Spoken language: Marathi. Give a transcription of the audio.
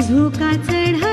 झोका चढा